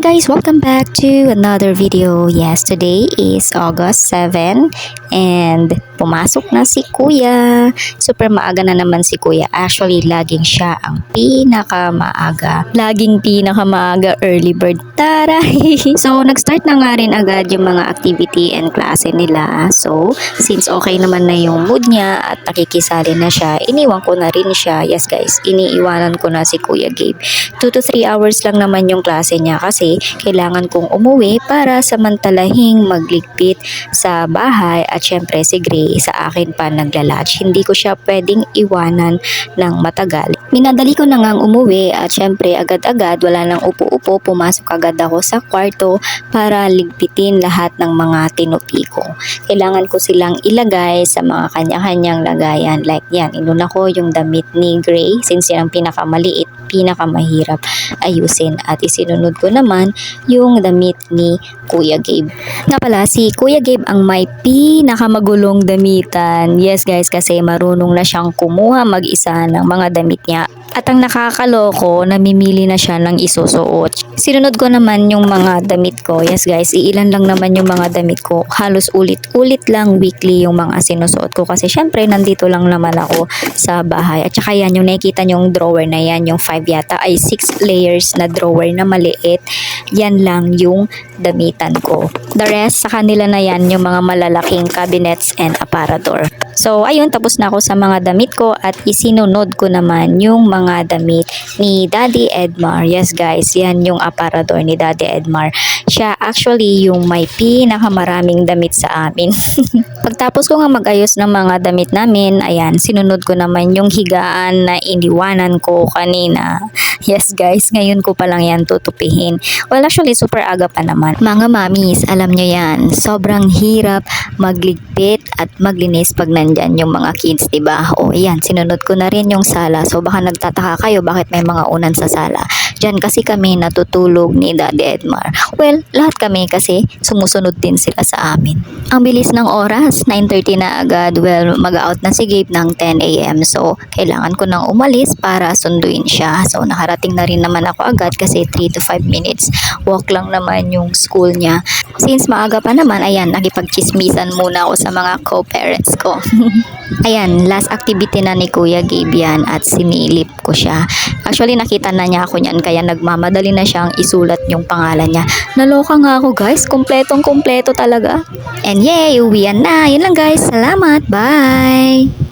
Hi guys! Welcome back to another video. Yes, today is August 7 and pumasok na si Kuya. Super maaga na naman si Kuya. Actually, laging siya ang pinakamaaga. Laging pinakamaaga early bird. Taray! so, nag-start na nga rin agad yung mga activity and klase nila. So, since okay naman na yung mood niya at nakikisali na siya, iniwan ko na rin siya. Yes guys, iniiwanan ko na si Kuya Gabe. 2 to 3 hours lang naman yung klase niya kasi kailangan kong umuwi para samantalahing magligpit sa bahay at syempre si Gray sa akin pa naglalunch. Hindi ko siya pwedeng iwanan ng matagal. Minadali ko na ngang umuwi at syempre agad-agad wala nang upo-upo pumasok agad ako sa kwarto para ligpitin lahat ng mga tinupi ko. Kailangan ko silang ilagay sa mga kanya-kanyang lagayan like yan. Inuna ko yung damit ni Gray since yan ang pinakamaliit, pinakamahirap ayusin at isinunod ko naman yung damit ni Kuya Gabe. Nga pala, si Kuya Gabe ang may pinakamagulong damitan. Yes guys, kasi marunong na siyang kumuha mag-isa ng mga damit niya. At ang nakakaloko, namimili na siya ng isusuot. Sinunod ko naman yung mga damit ko. Yes guys, iilan lang naman yung mga damit ko. Halos ulit-ulit lang weekly yung mga sinusuot ko. Kasi syempre, nandito lang naman ako sa bahay. At saka yan, yung nakikita yung drawer na yan, yung 5 yata, ay 6 layers na drawer na maliit. Yan lang yung damitan ko. The rest, sa kanila na yan, yung mga malalaking cabinets and aparador. So, ayun, tapos na ako sa mga damit ko at isinunod ko naman yung mga damit ni Daddy Edmar. Yes guys, yan yung aparador ni Daddy Edmar. Siya actually yung may pinakamaraming damit sa amin. Pagtapos ko nga mag-ayos ng mga damit namin, ayan, sinunod ko naman yung higaan na iniwanan ko kanina. Yes guys, ngayon ko pa lang yan tutupihin. Well, actually, super aga pa naman. Mga mamis, alam nyo yan, sobrang hirap magligpit at maglinis pag nandyan yung mga kids, ba? O, yan, sinunod ko na rin yung sala. So, baka nagtataka kayo bakit may mga unan sa sala. Diyan kasi kami natutulog ni Daddy Edmar. Well, lahat kami kasi sumusunod din sila sa amin. Ang bilis ng oras, 9.30 na agad. Well, mag-out na si Gabe ng 10 a.m. So, kailangan ko nang umalis para sunduin siya. So, nakarating na rin naman ako agad kasi 3 to 5 minutes walk lang naman yung school niya. Since maaga pa naman, ayan, nakipagchismisan muna ako sa mga co-parents ko. ayan, last activity na ni Kuya Gabe yan at sinilip ko siya. Actually, nakita na niya ako niyan kaya nagmamadali na siyang isulat yung pangalan niya. Naloka nga ako guys, kumpletong kumpleto talaga. And yay, uwian na. Yun lang guys, salamat. Bye!